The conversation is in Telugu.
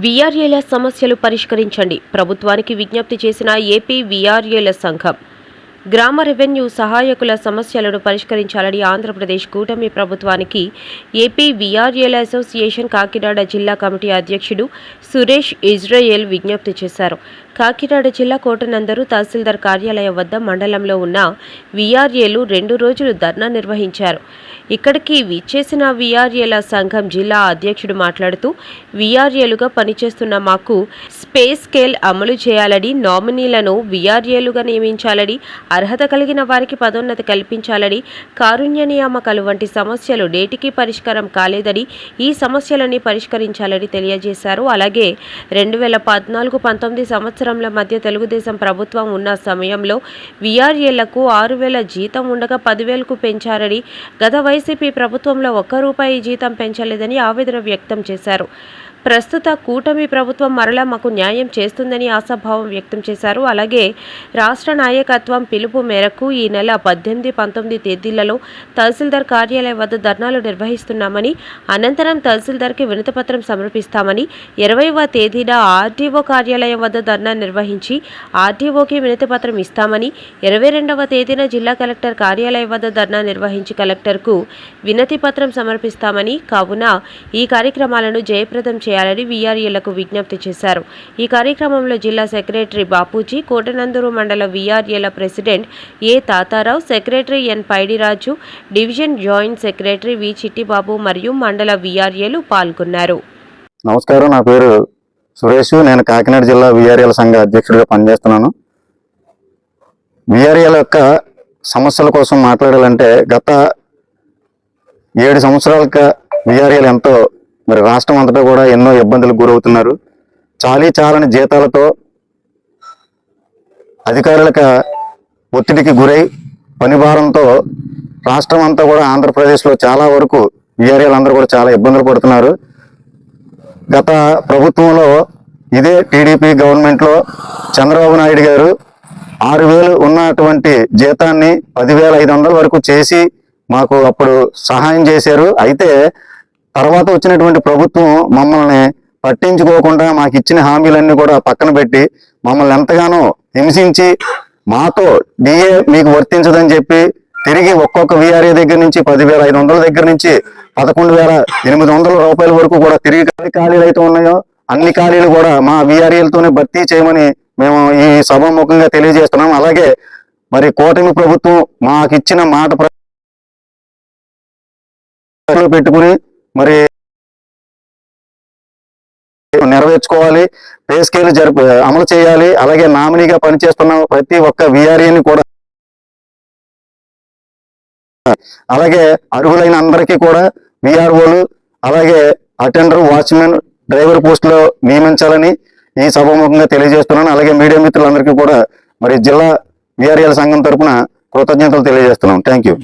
వీఆర్ఏల సమస్యలు పరిష్కరించండి. ప్రభుత్వానికి విజ్ఞప్తి చేసిన ఏపీ వీఆర్ఏల సంఘం. గ్రామ రెవెన్యూ సహాయకుల సమస్యలను పరిష్కరించాలని ఆంధ్రప్రదేశ్ కూటమి ప్రభుత్వానికి ఏపీ వీఆర్ఏల అసోసియేషన్ కాకినాడ జిల్లా కమిటీ అధ్యక్షుడు సురేష్ ఇజ్రాయెల్ విజ్ఞప్తి చేశారు. కాకినాడ జిల్లా కోటనందరు తహసీల్దార్ కార్యాలయం వద్ద మండలంలో ఉన్న వీఆర్ఏలు రెండు రోజులు ధర్నా నిర్వహించారు. ఇక్కడికి విచ్చేసిన వీఆర్ఏల సంఘం జిల్లా అధ్యక్షుడు మాట్లాడుతూ వీఆర్ఏలుగా పనిచేస్తున్న మాకు స్పేస్ స్కేల్ అమలు చేయాలని నామినీలను వీఆర్ఏలుగా నియమించాలని అర్హత కలిగిన వారికి పదోన్నతి కల్పించాలని కారుణ్య నియామకాలు వంటి సమస్యలు నేటికి పరిష్కారం కాలేదని ఈ సమస్యలని పరిష్కరించాలని తెలియజేశారు. అలాగే రెండు వేల పద్నాలుగు పంతొమ్మిది సంవత్సరం సంవత్సరంల మధ్య తెలుగుదేశం ప్రభుత్వం ఉన్న సమయంలో వీఆర్ఏలకు ఆరు వేల జీతం ఉండగా పదివేలకు పెంచారని గత వైసీపీ ప్రభుత్వంలో ఒక్క రూపాయి జీతం పెంచలేదని ఆవేదన వ్యక్తం చేశారు. ప్రస్తుత కూటమి ప్రభుత్వం మరలా మాకు న్యాయం చేస్తుందని ఆశాభావం వ్యక్తం చేశారు. అలాగే రాష్ట్ర నాయకత్వం పిలుపు మేరకు ఈ నెల పద్దెనిమిది పంతొమ్మిది తేదీలలో తహసీల్దార్ కార్యాలయం వద్ద ధర్నాలు నిర్వహిస్తున్నామని అనంతరం తహసీల్దార్కి వినతిపత్రం సమర్పిస్తామని ఇరవైవ తేదీన ఆర్డీఓ కార్యాలయం వద్ద ధర్నా నిర్వహించి ఆర్డీఓకి వినతిపత్రం ఇస్తామని ఇరవై రెండవ తేదీన జిల్లా కలెక్టర్ కార్యాలయం వద్ద ధర్నా నిర్వహించి కలెక్టర్కు వినతిపత్రం సమర్పిస్తామని కావున ఈ కార్యక్రమాలను జయప్రదం చేయాలని వీఆర్ఈలకు విజ్ఞప్తి చేశారు. ఈ కార్యక్రమంలో జిల్లా సెక్రటరీ బాపూజీ కోటనందూరు మండల వీఆర్ఏల president A Tatarao secretary N Paidiraju division joint secretary V Chittibabu మరియు మండల వీఆర్ఏలు పాల్గొన్నారు. నమస్కారం నా పేరు సురేష్. నేను కాకినాడ జిల్లా విఆర్ఎల్ సంఘ అధ్యక్షుడిగా పనిచేస్తున్నాను. విఆర్ఎల్ యొక్క సమస్యల కోసం మాట్లాడాలంటే గత ఏడు సంవత్సరాలుగా విఆర్ఎల్ ఎంతో మరి రాష్ట్రం అంతటా కూడా ఎన్నో ఇబ్బందులకు గురవుతున్నారు. చాలీ చాలని జీతాలతో అధికారులకు ఒత్తిడికి గురై పని భారంతో రాష్ట్రం అంతా కూడా ఆంధ్రప్రదేశ్లో చాలా వరకు ఏరియాలు అందరూ కూడా చాలా ఇబ్బందులు పడుతున్నారు. గత ప్రభుత్వంలో ఇదే టీడీపీ గవర్నమెంట్లో చంద్రబాబు నాయుడు గారు ఆరు వేలు ఉన్నటువంటి జీతాన్ని పదివేల ఐదు వందల వరకు చేసి మాకు అప్పుడు సహాయం చేశారు. అయితే తర్వాత వచ్చినటువంటి ప్రభుత్వం మమ్మల్ని పట్టించుకోకుండా మాకు ఇచ్చిన హామీలన్నీ కూడా పక్కన పెట్టి మమ్మల్ని ఎంతగానో హింసించి మాతో డిఏ మీకు వర్తించదని చెప్పి తిరిగి ఒక్కొక్క విఆర్ఏ దగ్గర నుంచి పదివేల ఐదు వందల దగ్గర నుంచి పదకొండు వేల ఎనిమిది వందల రూపాయల వరకు కూడా తిరిగి ఎన్ని ఖాళీలు అయితే ఉన్నాయో అన్ని ఖాళీలు కూడా మా విఆర్ఏలతోనే భర్తీ చేయమని మేము ఈ సభాముఖంగా తెలియజేస్తున్నాం. అలాగే మరి కూటమి ప్రభుత్వం మాకు ఇచ్చిన మాట పెట్టుకుని మరి నెరవేర్చుకోవాలి పే స్కేల్ జరుపు అమలు చేయాలి అలాగే నామినీగా పనిచేస్తున్న ప్రతి ఒక్క విఆర్ఏని కూడా అలాగే అర్హులైన అందరికీ కూడా విఆర్ఓలు అలాగే అటెండర్ వాచ్మెన్ డ్రైవర్ పోస్టులో నియమించాలని ఈ సభాముఖంగా తెలియజేస్తున్నాను. అలాగే మీడియా మిత్రులందరికీ కూడా మరి జిల్లా విఆర్ఏల సంఘం తరపున కృతజ్ఞతలు తెలియజేస్తున్నాం థ్యాంక్ యూ